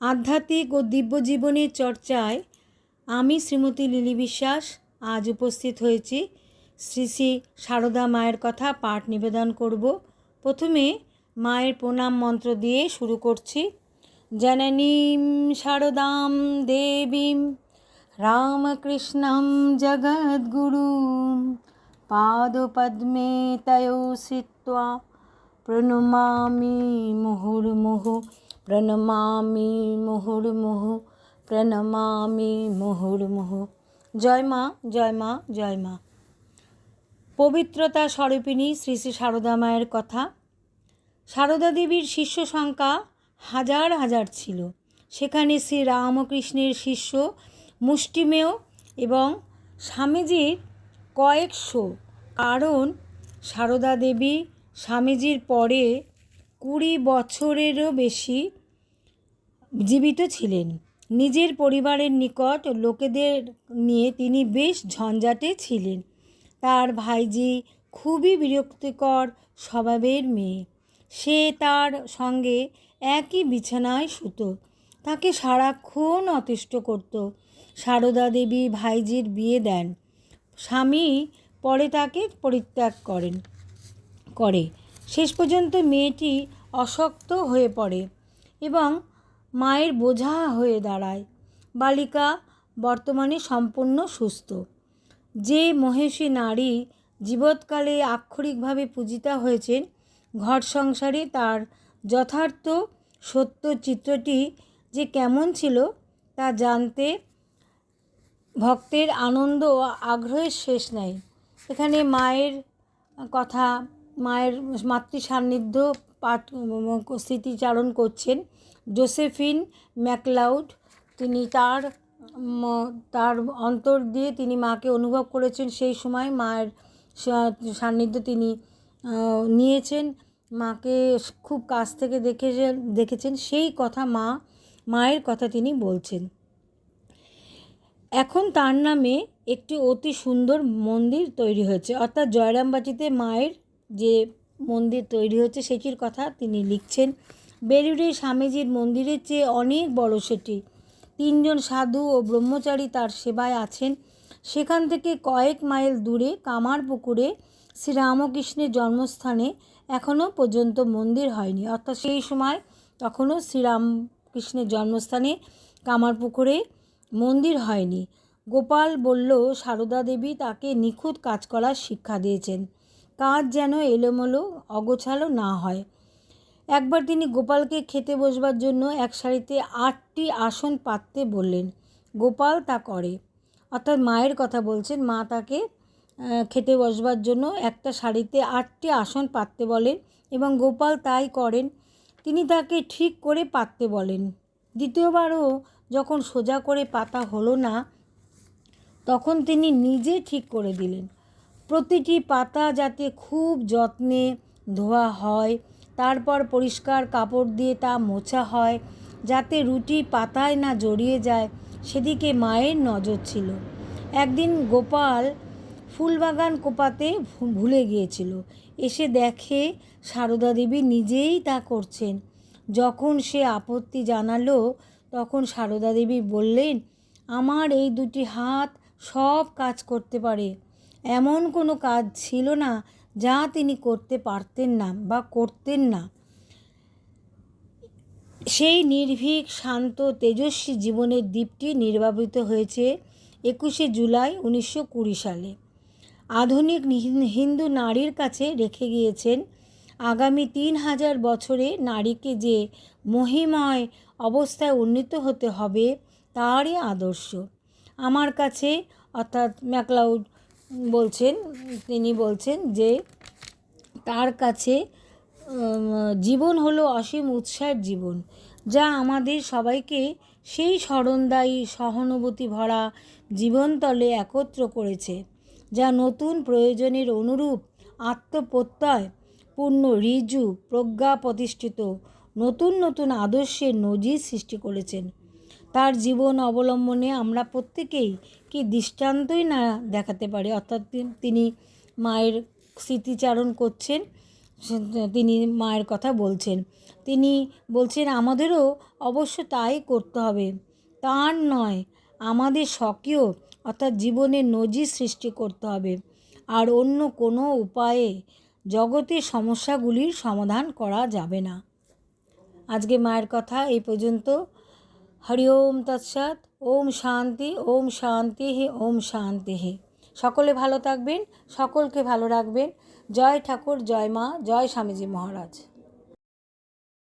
আধ্যাত্মিক ও দিব্য জীবনের চর্চায় আমি শ্রীমতী লিলি বিশ্বাস আজ উপস্থিত হয়েছি। শ্রী শ্রী সারদা মায়ের কথা পাঠ নিবেদন করব। প্রথমে মায়ের প্রণাম মন্ত্র দিয়ে শুরু করছি। জননীম শারদাম দেবীম রামকৃষ্ণম জগদ্গুরুম পাদপদ্মে তয়ো শ্রিত্বা প্রণমামি মুহুর্মুহু প্রণমামি মুহুর্মুহু প্রণমামি মুহুর্মুহু জয় মা জয় মা জয় মা। পবিত্রতা স্বরূপিণী শ্রী শ্রী সারদা মায়ের কথা। সারদা দেবীর শিষ্য সংখ্যা হাজার হাজার ছিল। সেখানে শ্রী রামকৃষ্ণের শিষ্য, মুষ্টিমেয় এবং স্বামীজির কয়েকশো। কারণ সারদা দেবী স্বামীজির পরে কুড়ি বছরেরও বেশি জীবিত ছিলেন। নিজের পরিবারের নিকট লোকেদের নিয়ে তিনি বেশ ঝঞ্ঝাটে ছিলেন। তার ভাইজি খুবই বিরক্তিকর স্বভাবের মেয়ে। সে তার সঙ্গে একই বিছানায় শুতো। তাকে সারাক্ষণ অতিষ্ঠ করত। সারদা দেবী ভাইজির বিয়ে দেন। স্বামী পরে তাকে পরিত্যাগ করেন, করে। শেষ পর্যন্ত মেয়েটি অশক্ত হয়ে পড়ে এবং মায়ের বোঝা হয়ে দাঁড়ায়। বালিকা বর্তমানে সম্পূর্ণ সুস্থ। যে মহেশী নারী জীবৎকালে আক্ষরিকভাবে পূজিতা হয়েছেন, ঘর সংসারে তার যথার্থ সত্য চিত্রটি যে কেমন ছিল তা জানতে ভক্তের আনন্দ ও আগ্রহের শেষ নাই। এখানে মায়ের কথা মায়ের মাতৃ সান্নিধ্য পাঠ স্মৃতিচারণ করছেন জোসেফিন ম্যাকলাউড। তিনি তার তার অন্তর দিয়ে তিনি মাকে অনুভব করেছেন। সেই সময় মায়ের সান্নিধ্য তিনি নিয়েছেন। মাকে খুব কাছ থেকে দেখেছেন দেখেছেন। সেই কথা মা, মায়ের কথা তিনি বলছেন। এখন তার নামে একটি অতি সুন্দর মন্দির তৈরি হয়েছে। অর্থাৎ জয়রামবাটিতে মায়ের যে মন্দির তৈরি হচ্ছে সেটির কথা তিনি লিখছেন। বেলুড়ে স্বামীজির মন্দিরের চেয়ে অনেক বড় সেটি। তিনজন সাধু ও ব্রহ্মচারী তার সেবায় আছেন। সেখান থেকে কয়েক মাইল দূরে কামার পুকুরে শ্রীরামকৃষ্ণের জন্মস্থানে এখনও পর্যন্ত মন্দির হয়নি। অর্থাৎ সেই সময় তখনও শ্রীরামকৃষ্ণের জন্মস্থানে কামারপুকুরে মন্দির হয়নি। গোপাল বলল, সারদা দেবী তাকে নিখুঁত কাজ করার শিক্ষা দিয়েছেন। কাজ যেন এলোমেলো, অগোছালো না হয়। একবার তিনি গোপালকে খেতে বসবার জন্য এক সারিতে আটটি আসন পাততে বললেন, গোপাল তা করে। অর্থাৎ মায়ের কথা বলছেন, মা তাকে খেতে বসবার জন্য একটা শাড়িতে আটটি আসন পাততে বলেন এবং গোপাল তাই করেন। তিনি তাকে ঠিক করে পাততে বলেন। দ্বিতীয়বারও যখন সোজা করে পাতা হলো না, তখন তিনি নিজে ঠিক করে দিলেন। প্রতিটি পাতা যাতে খুব যত্নে ধোয়া হয়, তারপর পরিষ্কার কাপড় দিয়ে তা মোছা হয়, যাতে রুটি পাতায় না জড়িয়ে যায়, সেদিকে মায়ের নজর ছিল। একদিন গোপাল ফুলবাগান কোপাতে ভুলে গিয়েছিল। এসে দেখে সারদা দেবী নিজেই তা করছেন। যখন সে আপত্তি জানালো, তখন সারদা দেবী বললেন, আমার এই দুটি হাত সব কাজ করতে পারে। এমন কোনো কাজ ছিল না যা তিনি করতে পারতেন না বা করতেন না। সেই নির্ভীক, শান্ত, তেজস্বী জীবনের দ্বীপটি নির্বাপিত হয়েছে একুশে জুলাই উনিশশো কুড়ি সালে। আধুনিক হিন্দু নারীর কাছে রেখে গিয়েছেন আগামী তিন হাজার বছরে নারীকে যে মহিময় অবস্থায় উন্নীত হতে হবে, তারই আদর্শ। আমার কাছে, অর্থাৎ ম্যাকলাউড বলছেন, তিনি বলছেন যে তার কাছে জীবন হলো অসীম উৎসাহের জীবন, যা আমাদের সবাইকে সেই স্মরণদায়ী, সহানুভূতি ভরা জীবনতলে একত্র করেছে, যা নতুন প্রয়োজনের অনুরূপ আত্মপ্রত্যয়, পূর্ণ ঋজু প্রজ্ঞা প্রতিষ্ঠিত, নতুন নতুন আদর্শের নজির সৃষ্টি করেছেন। তার জীবন অবলম্বনে আমরা প্রত্যেকেই কি দৃষ্টান্তই না দেখাতে পারি। অর্থাৎ তিনি মায়ের স্মৃতিচারণ করছেন তিনি মায়ের কথা বলছেন। তিনি বলছেন, আমাদেরও অবশ্য তাই করতে হবে। তার নয়, আমাদের স্বকীয়, অর্থাৎ জীবনের নজির সৃষ্টি করতে হবে। আর অন্য কোনো উপায়ে জগতের সমস্যাগুলির সমাধান করা যাবে না। আজকে মায়ের কথা এই পর্যন্ত। হরি ওম তৎসৎ, ওম শান্তি ওম শান্তি হে, ওম শান্তি হে। সকলে ভালো থাকবেন, সকলকে ভালো রাখবেন। জয় ঠাকুর, জয় মা, জয় স্বামীজি মহারাজ।